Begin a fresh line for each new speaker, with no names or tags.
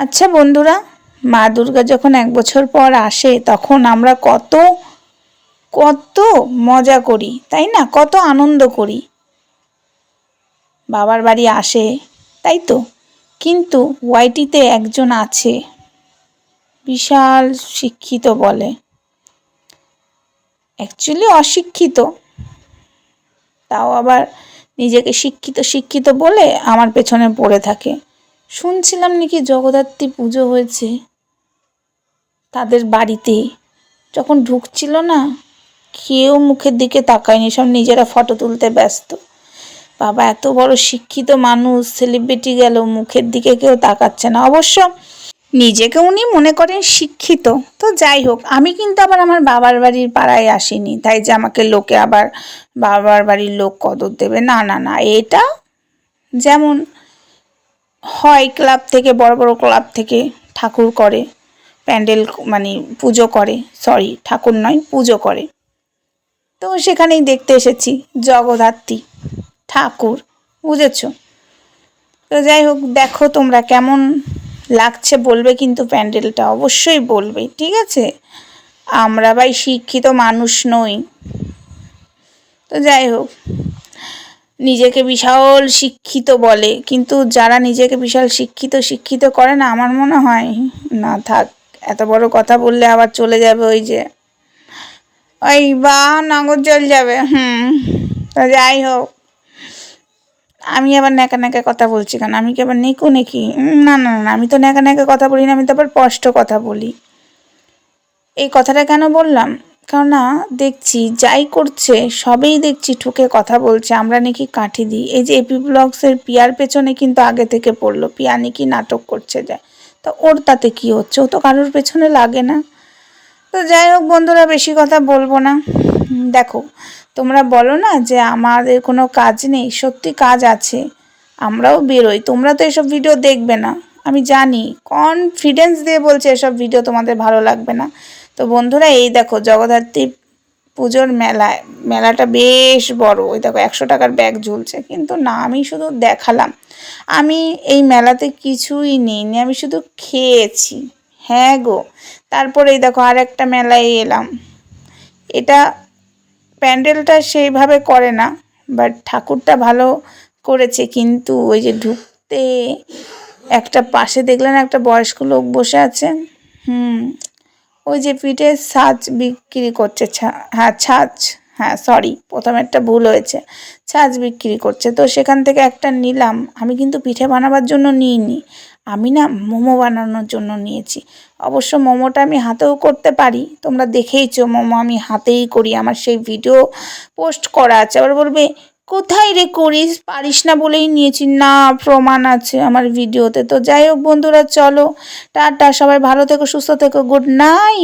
আচ্ছা বন্ধুরা, মা দুর্গা যখন এক বছর পর আসে, তখন আমরা কত কত মজা করি, তাই না? কত আনন্দ করি। বাবার বাড়ি আসে, তাই তো? কিন্তু ওয়াইটিতে একজন আছে, বিশাল শিক্ষিত বলে। অ্যাকচুয়ালি অশিক্ষিত। তাও আবার নিজেকে শিক্ষিত শিক্ষিত বলে আমার পেছনে পড়ে থাকে। শুনছিলাম নাকি জগদ্ধাত্রী পুজো হয়েছে। তাদের বাড়িতে যখন ঢুকছিল না, কেউ মুখের দিকে তাকায়নি, সব নিজেরা ফটো তুলতে ব্যস্ত। বাবা এত বড় শিক্ষিত মানুষ সেলিব্রিটি গেল, মুখের দিকে কেউ তাকাচ্ছে না। অবশ্য নিজেকে উনি মনে করেন শিক্ষিত। তো যাই হোক, আমি কিন্তু আবার আমার বাবার বাড়ির পাড়ায় আসিনি। তাই যে আমাকে লোকে আবার বাবার বাড়ির লোক কদর দেবে। না না না, এটা যেমন হয় ক্লাব থেকে, বড় বড় ক্লাব থেকে ঠাকুর করে, প্যান্ডেল মানে পুজো করে সরি ঠাকুর নয়, পুজো করে। তো সেখানেই দেখতে এসেছি, জগদ্ধাত্রী ঠাকুর, বুঝেছ? তো যাই হোক, দেখো তোমরা কেমন লাগছে, বলবে কিন্তু প্যান্ডেলটা অবশ্যই বলবে, ঠিক আছে? আমরা ভাই শিক্ষিত মানুষ নই। তো যাই হোক নিজেকে বিশাল শিক্ষিত বলে। কিন্তু যারা নিজেকে বিশাল শিক্ষিত শিক্ষিত করে না, আমার মনে হয়, না থাক, এত বড় কথা বললে আবার চলে যাবে ওই যে। ওই বা নগর জল যাবে, হুম, তা যাই হোক। আমি আবার ন্যাকা ন্যাকা কথা বলছি কেন? আমি কি আবার নেকু নাকি? না না না, আমি তো ন্যাকা ন্যাকা কথা বলি না, আমি তো আবার স্পষ্ট কথা বলি। এই কথাটা কেন বললাম? কেননা দেখছি যাই করছে, সবেই দেখছি ঠুকে কথা বলছে। আমরা নাকি কাঠি দিই। এই যে এপি ব্লগসের পিয়ার পেছনে কিন্তু আগে থেকে পড়ল। পিয়া নাকি নাটক করছে যায়। তো ওর তাতে কি হচ্ছে? ও তো কারোর পেছনে লাগে না। তো যাই হোক বন্ধুরা, বেশি কথা বলব না। দেখো, তোমরা বলো না যে আমাদের কোনো কাজ নেই। সত্যি কাজ আছে। আমরাও বেরোই। তোমরা তো এসব ভিডিও দেখবে না। আমি জানি। কনফিডেন্স দিয়ে বলছে এসব ভিডিও তোমাদের ভালো লাগবে না। তো বন্ধুরা, এই দেখো জগদ্ধাত্রী পুজোর মেলায়, মেলাটা বেশ বড়। ওই দেখো একশো টাকার ব্যাগ ঝুলছে, কিন্তু না, আমি শুধু দেখালাম। আমি এই মেলাতে কিছুই নিইনি, আমি শুধু খেয়েছি। হ্যাঁ গো তারপরে এই দেখো আর একটা মেলায় এলাম। এটা প্যান্ডেলটা সেইভাবে করে না, বাট ঠাকুরটা ভালো করেছে, কিন্তু ওই যে ঢুকতে একটা পাশে দেখলেন একটা বয়স্ক লোক বসে আছে। হুম ওই যে পিঠে ছাঁচ বিক্রি করছে হ্যাঁ ছাঁচ হ্যাঁ সরি প্রথমে একটা ভুল হয়েছে ছাঁচ বিক্রি করছে। তো সেখান থেকে একটা নিলাম, আমি কিন্তু পিঠে বানাবার জন্য নিইনি, আমি না মোমো বানানোর জন্য নিয়েছি। অবশ্য মোমোটা আমি হাতেও করতে পারি, তোমরা দেখেইছো মোমো আমি হাতেই করি, আমার সেই ভিডিও পোস্ট করা আছে, আবার বলবে, কোথায় রে করিস? পারিস না বলেই নিয়েছি। না, প্রমাণ আছে আমার ভিডিওতে। তো যাই হোক বন্ধুরা, চলো, টাটা, সবাই ভালো থেকো, সুস্থ থেকো গুড নাইট